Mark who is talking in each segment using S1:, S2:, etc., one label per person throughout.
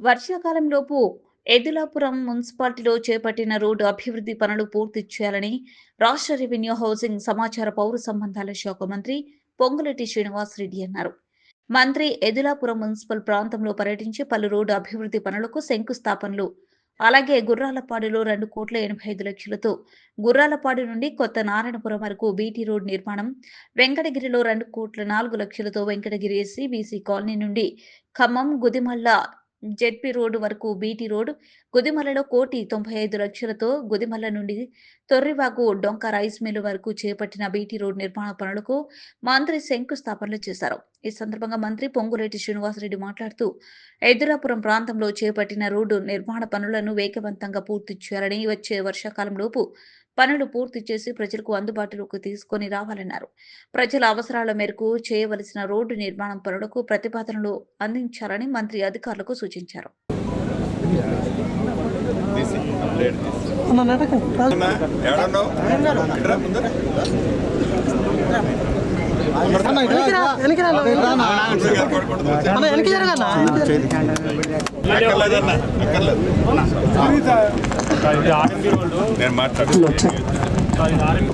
S1: వర్షాకాలంలోపు ఎదులాపురం మున్సిపాలిటీలో చేపట్టిన రోడ్డు అభివృద్ధి పనులు పూర్తి చేయాలని రాష్ట్ర రెవెన్యూ హౌసింగ్ సమాచార పౌర సంబంధాల శాఖ మంత్రి పొంగులెట్టి శ్రీనివాసరెడ్డి అన్నారు. మంత్రి ఎదులాపురం మున్సిపల్ ప్రాంతంలో పర్యటించి పలు రోడ్డు అభివృద్ధి పనులకు శంకుస్థాపనలు అలాగే గుర్రాలపాడులో రెండు కోట్ల ఎనభై ఐదు లక్షలతో గుర్రాలపాడు నుండి కొత్త నారాయణపురం వరకు బీటీ రోడ్ నిర్మాణం వెంకటగిరిలో రెండు కోట్ల నాలుగు లక్షలతో వెంకటగిరి ఎస్సీ బీసీ కాలనీ నుండి ఖమ్మం గుదిమల్ల జెడ్పీ రోడ్డు వరకు బీటీ రోడ్ గుదిమలలో కోటి తొంభై ఐదు లక్షలతో గుదిమల్ల నుండి తొర్రివాగు డొంక రైస్ మిల్లు వరకు చేపట్టిన బీటీ రోడ్ నిర్మాణ పనులకు మంత్రి శంకుస్థాపనలు చేశారు. ఈ సందర్భంగా మంత్రి పొంగులేటి శ్రీనివాసరెడ్డి మాట్లాడుతూ ఎదురాపురం ప్రాంతంలో చేపట్టిన రోడ్డు నిర్మాణ పనులను వేగవంతంగా పూర్తి చేయాలని వచ్చే వర్షాకాలంలోపు పనులు పూర్తి చేసి ప్రజలకు అందుబాటులోకి తీసుకొని రావాలన్నారు. ప్రజల అవసరాల మేరకు చేయవలసిన రోడ్డు నిర్మాణం పనులకు ప్రతిపాదనలు అందించాలని మంత్రి అధికారులకు సూచించారు.
S2: వెనక్కి రా వెనక్కి రా
S3: ముందుగా పడుకుంటూ వచ్చా.
S2: అన్న వెనక్కి జరగన్న
S3: అక్కర్లేదన్న అక్కర్లేదు
S4: ఇది ఆర్ఎంపీ రోడ్డు
S3: నేను మాట్లాడు
S4: ఇది ఆర్ఎంపీ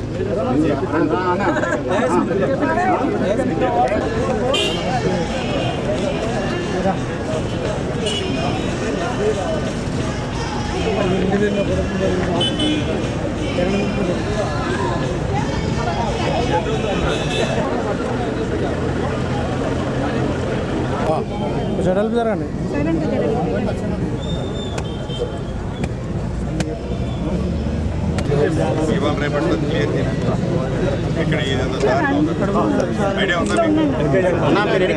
S2: జడలు జరగండి
S3: ఇవాళ రేపట్లో క్లియర్ ఇక్కడ ఇదేదో దారి ఉంది. ఐడియా ఉందా మీకు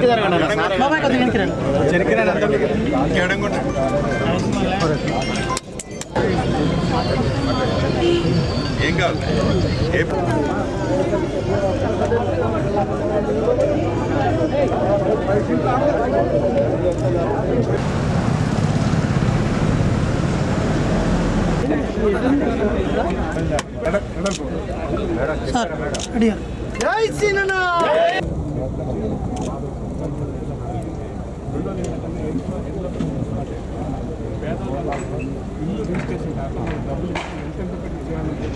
S2: బాబాయ్ కొద్దిగా వెనక్కి రండి
S3: ఇంకేడంగుంటే ఏం కావాలి ఏ
S2: సార్ రెడీ జై